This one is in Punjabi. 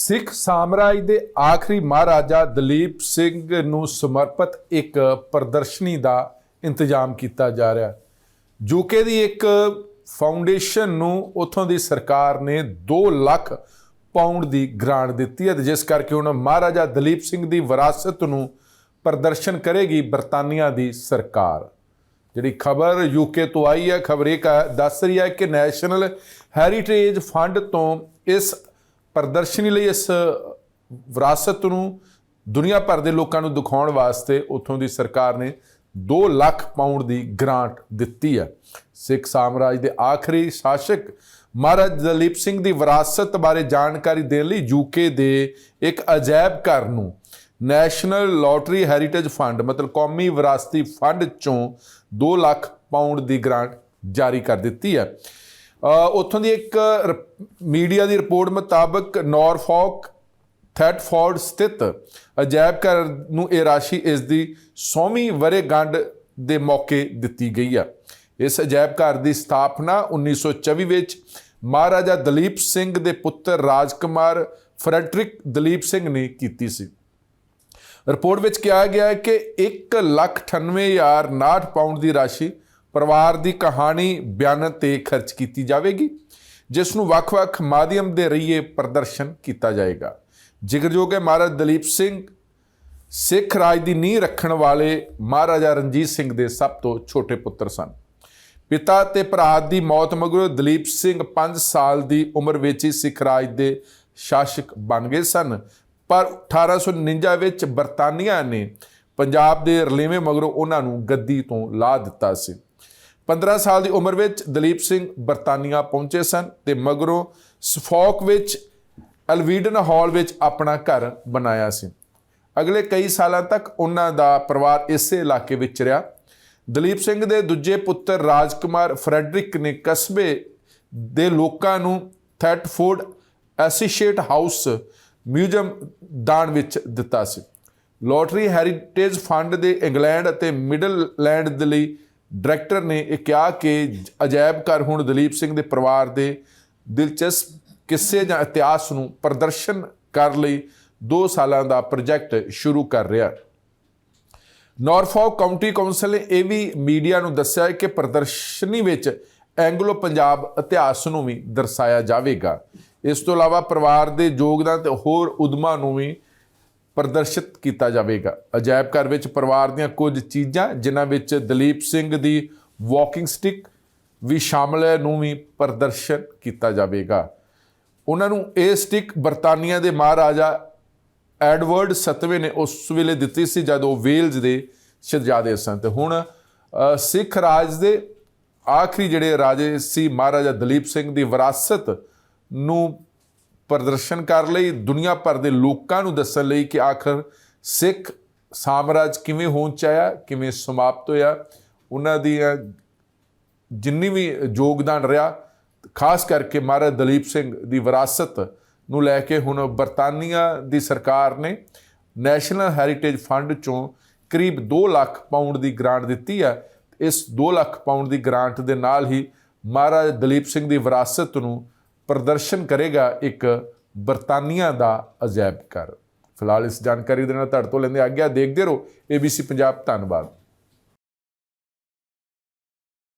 ਸਿੱਖ ਸਾਮਰਾਜ ਦੇ ਆਖਰੀ ਮਹਾਰਾਜਾ ਦਲੀਪ ਸਿੰਘ ਨੂੰ ਸਮਰਪਿਤ ਇੱਕ ਪ੍ਰਦਰਸ਼ਨੀ ਦਾ ਇੰਤਜ਼ਾਮ ਕੀਤਾ ਜਾ ਰਿਹਾ। ਯੂਕੇ ਦੀ ਇੱਕ ਫਾਊਂਡੇਸ਼ਨ ਨੂੰ ਉਥੋਂ ਦੀ ਸਰਕਾਰ ਨੇ 2 ਲੱਖ ਪਾਉਂਡ ਦੀ ਗ੍ਰਾਂਟ ਦਿੱਤੀ ਹੈ ਤੇ ਜਿਸ ਕਰਕੇ ਹੁਣ ਮਹਾਰਾਜਾ ਦਲੀਪ ਸਿੰਘ ਦੀ ਵਿਰਾਸਤ ਨੂੰ ਪ੍ਰਦਰਸ਼ਨ ਕਰੇਗੀ ਬਰਤਾਨੀਆ ਦੀ ਸਰਕਾਰ। ਜਿਹੜੀ ਖਬਰ ਯੂਕੇ ਤੋਂ ਆਈ ਹੈ, ਖਬਰ ਇਹ ਕ- ਦੱਸ ਰਹੀ ਹੈ ਕਿ ਨੈਸ਼ਨਲ ਹੈਰੀਟੇਜ ਫੰਡ ਤੋਂ ਇਸ ਪ੍ਰਦਰਸ਼ਨੀ ਲਈ ਇਸ ਵਿਰਾਸਤ ਨੂੰ ਦੁਨੀਆ ਭਰ ਦੇ ਲੋਕਾਂ ਨੂੰ ਦਿਖਾਉਣ ਵਾਸਤੇ ਉੱਥੋਂ ਦੀ ਸਰਕਾਰ ਨੇ 2 ਲੱਖ ਪਾਉਂਡ ਦੀ ਗ੍ਰਾਂਟ ਦਿੱਤੀ ਹੈ। ਸਿੱਖ ਸਾਮਰਾਜ ਦੇ ਆਖਰੀ ਸ਼ਾਸਕ ਮਹਾਰਾਜ ਦਲੀਪ ਸਿੰਘ ਦੀ ਵਿਰਾਸਤ ਬਾਰੇ ਜਾਣਕਾਰੀ ਦੇਣ ਲਈ ਯੂਕੇ ਦੇ ਇੱਕ ਅਜਾਇਬ ਘਰ ਨੂੰ ਨੈਸ਼ਨਲ ਲੋਟਰੀ ਹੈਰੀਟੇਜ ਫੰਡ, ਮਤਲਬ ਕੌਮੀ ਵਿਰਾਸਤੀ ਫੰਡ ਚੋਂ 2 ਲੱਖ ਪਾਉਂਡ ਦੀ ਗ੍ਰਾਂਟ ਜਾਰੀ ਕਰ ਦਿੱਤੀ ਹੈ। ਉੱਥੋਂ ਦੀ ਇੱਕ ਰ- ਮੀਡੀਆ ਦੀ ਰਿਪੋਰਟ ਮੁਤਾਬਕ ਨਾਰਫੋਕ ਥੈਟਫੋਰਡ ਸਥਿਤ ਅਜਾਇਬ ਘਰ ਨੂੰ ਇਹ ਰਾਸ਼ੀ ਇਸ ਦੀ 100ਵੀਂ ਵਰੇਗੰਢ ਦੇ ਮੌਕੇ ਦਿੱਤੀ ਗਈ ਆ। ਇਸ ਅਜਾਇਬ ਘਰ ਦੀ ਸਥਾਪਨਾ 1924 ਵਿੱਚ ਮਹਾਰਾਜਾ ਦਲੀਪ ਸਿੰਘ ਦੇ ਪੁੱਤਰ ਰਾਜਕੁਮਾਰ ਫਰੈਡਰਿਕ ਦਲੀਪ ਸਿੰਘ ਨੇ ਕੀਤੀ ਸੀ। ਰਿਪੋਰਟ ਵਿੱਚ ਕਿਹਾ ਗਿਆ ਹੈ ਕਿ 198069 ਪਾਉਂਡ ਦੀ ਰਾਸ਼ੀ ਪਰਿਵਾਰ ਦੀ ਕਹਾਣੀ ਬਿਆਨ ਤੇ ਖਰਚ ਕੀਤੀ ਜਾਵੇਗੀ, ਜਿਸ ਨੂੰ ਵੱਖ-ਵੱਖ ਮਾਧਿਅਮ ਦੇ ਰਹੀਏ ਪ੍ਰਦਰਸ਼ਨ ਕੀਤਾ ਜਾਏਗਾ। ਜ਼ਿਕਰਯੋਗ ਹੈ ਮਹਾਰਾਜ ਦਲੀਪ ਸਿੰਘ, ਸਿੱਖ ਰਾਜ ਦੀ ਨੀਂਹ ਰੱਖਣ ਵਾਲੇ ਮਹਾਰਾਜਾ ਰਣਜੀਤ ਸਿੰਘ ਦੇ ਸਭ ਤੋਂ ਛੋਟੇ ਪੁੱਤਰ ਸਨ। ਪਿਤਾ ਤੇ ਭਰਾ ਦੀ ਮੌਤ ਮਗਰੋਂ ਦਲੀਪ ਸਿੰਘ 5 ਸਾਲ ਦੀ ਉਮਰ ਵਿੱਚ ਹੀ ਸਿੱਖ ਰਾਜ ਦੇ ਸ਼ਾਸਕ ਬਣ ਗਏ ਸਨ। ਪਰ 1849 ਵਿੱਚ ਬਰਤਾਨੀਆ ਨੇ ਪੰਜਾਬ ਦੇ ਰਲੇਵੇਂ ਮਗਰੋਂ ਉਹਨਾਂ ਨੂੰ ਗੱਦੀ ਤੋਂ ਲਾ ਦਿੱਤਾ ਸੀ। 15 ਸਾਲ ਦੀ ਉਮਰ ਵਿੱਚ ਦਲੀਪ ਸਿੰਘ ਬਰਤਾਨੀਆ ਪਹੁੰਚੇ ਸਨ ਤੇ ਮਗਰੋਂ ਸਫੋਕ ਵਿੱਚ, ਅਲਵੀਡਨ ਹਾਲ ਵਿੱਚ ਆਪਣਾ ਘਰ ਬਣਾਇਆ ਸੀ। ਅਗਲੇ ਕਈ ਸਾਲਾਂ ਤੱਕ ਉਹਨਾਂ ਦਾ ਪਰਿਵਾਰ ਇਸੇ ਇਲਾਕੇ ਵਿੱਚ ਰਿਹਾ। ਦਲੀਪ ਸਿੰਘ ਦੇ ਦੂਜੇ ਪੁੱਤਰ ਰਾਜਕੁਮਾਰ ਫਰੈਡਰਿਕ ਨੇ ਕਸਬੇ ਦੇ ਲੋਕਾਂ ਨੂੰ ਥੈਟਫੋਰਡ ਐਸੀਸ਼ੀਏਟ ਹਾਊਸ ਮਿਊਜ਼ੀਅਮ ਦਾਨ ਵਿੱਚ ਦਿੱਤਾ ਸੀ। ਲੋਟਰੀ ਹੈਰੀਟੇਜ ਫੰਡ ਦੇ ਇੰਗਲੈਂਡ ਅਤੇ ਮਿਡਲਲੈਂਡ ਦੇ ਲਈ ਡਾਇਰੈਕਟਰ ਨੇ ਇਹ ਕਿਹਾ ਕਿ ਅਜਾਇਬ ਘਰ ਹੁਣ ਦਲੀਪ ਸਿੰਘ ਦੇ ਪਰਿਵਾਰ ਦੇ ਦਿਲਚਸਪ ਕਿੱਸੇ ਜਾਂ ਇਤਿਹਾਸ ਨੂੰ ਪ੍ਰਦਰਸ਼ਨ ਕਰ ਲਈ 2 ਸਾਲਾਂ ਦਾ ਪ੍ਰੋਜੈਕਟ ਸ਼ੁਰੂ ਕਰ ਰਿਹਾ। ਹੈ ਨਾਰਫੋਕ ਕਾਉਂਟੀ ਕੌਂਸਲ ਨੇ ਇਹ ਵੀ ਮੀਡੀਆ ਨੂੰ ਦੱਸਿਆ ਹੈ ਕਿ ਪ੍ਰਦਰਸ਼ਨੀ ਵਿੱਚ ਐਂਗਲੋ ਪੰਜਾਬ ਇਤਿਹਾਸ ਨੂੰ ਵੀ ਦਰਸਾਇਆ ਜਾਵੇਗਾ। ਇਸ ਤੋਂ ਇਲਾਵਾ ਪਰਿਵਾਰ ਦੇ ਯੋਗਦਾਨ ਤੇ ਹੋਰ ਉਦਮਾਂ ਨੂੰ ਵੀ ਪ੍ਰਦਰਸ਼ਿਤ ਕੀਤਾ ਜਾਵੇਗਾ। ਅਜਾਇਬ ਘਰ ਵਿੱਚ ਪਰਿਵਾਰ ਦੀਆਂ ਕੁਝ ਚੀਜ਼ਾਂ, ਜਿਨ੍ਹਾਂ ਵਿੱਚ ਦਲੀਪ ਸਿੰਘ ਦੀ ਵਾਕਿੰਗ ਸਟਿਕ ਵੀ ਸ਼ਾਮਲ ਹੈ, ਨੂੰ ਵੀ ਪ੍ਰਦਰਸ਼ਨ ਕੀਤਾ ਜਾਵੇਗਾ। ਉਹਨਾਂ ਨੂੰ ਇਹ ਸਟਿਕ ਬਰਤਾਨੀਆ ਦੇ ਮਹਾਰਾਜਾ ਐਡਵਰਡ ਸਤਵੇਂ ਨੇ ਉਸ ਵੇਲੇ ਦਿੱਤੀ ਸੀ, ਜਦ ਉਹ ਵੇਲਜ਼ ਦੇ ਸ਼ਹਿਜ਼ਾਦੇ ਸਨ। ਤੇ ਹੁਣ ਸਿੱਖ ਰਾਜ ਦੇ ਆਖਰੀ ਜਿਹੜੇ ਰਾਜੇ ਸੀ, ਮਹਾਰਾਜਾ ਦਲੀਪ ਸਿੰਘ ਦੀ ਵਿਰਾਸਤ ਨੂੰ ਪ੍ਰਦਰਸ਼ਨ ਕਰ ਲਈ, ਦੁਨੀਆ ਭਰ ਦੇ ਲੋਕਾਂ ਨੂੰ ਦੱਸਣ ਲਈ ਕਿ ਆਖਰ ਸਿੱਖ ਸਾਮਰਾਜ ਕਿਵੇਂ ਹੋਂਦ ਚ ਆਇਆ, ਕਿਵੇਂ ਸਮਾਪਤ ਹੋਇਆ। ਉਹਨਾਂ ਦੀਆਂ ਜਿੰਨੀ ਵੀ ਯੋਗਦਾਨ ਰਿਹਾ, ਖਾਸ ਕਰਕੇ ਮਹਾਰਾਜ ਦਲੀਪ ਸਿੰਘ ਦੀ ਵਿਰਾਸਤ ਨੂੰ ਲੈ ਕੇ ਹੁਣ ਬਰਤਾਨੀਆ ਦੀ ਸਰਕਾਰ ਨੇ ਨੈਸ਼ਨਲ ਹੈਰੀਟੇਜ ਫੰਡ ਚੋਂ ਕਰੀਬ 2 ਲੱਖ ਪਾਉਂਡ ਦੀ ਗ੍ਰਾਂਟ ਦਿੱਤੀ ਹੈ ਇਸ 2 ਲੱਖ ਪਾਉਂਡ ਦੀ ਗ੍ਰਾਂਟ ਦੇ ਨਾਲ ਹੀ ਮਹਾਰਾਜ ਦਲੀਪ ਸਿੰਘ ਦੀ ਵਿਰਾਸਤ ਨੂੰ ਪ੍ਰਦਰਸ਼ਨ ਕਰੇਗਾ ਇੱਕ ਬਰਤਾਨੀਆ ਦਾ ਅਜਾਇਬ ਘਰ। ਫਿਲਹਾਲ ਇਸ ਜਾਣਕਾਰੀ ਦੇ ਨਾਲ ਤੁਹਾਡੇ ਤੋਂ ਲੈਂਦੇ ਆਗਿਆ ਦੇਖਦੇ ਰਹੋ। ABC ਪੰਜਾਬ, ਧੰਨਵਾਦ।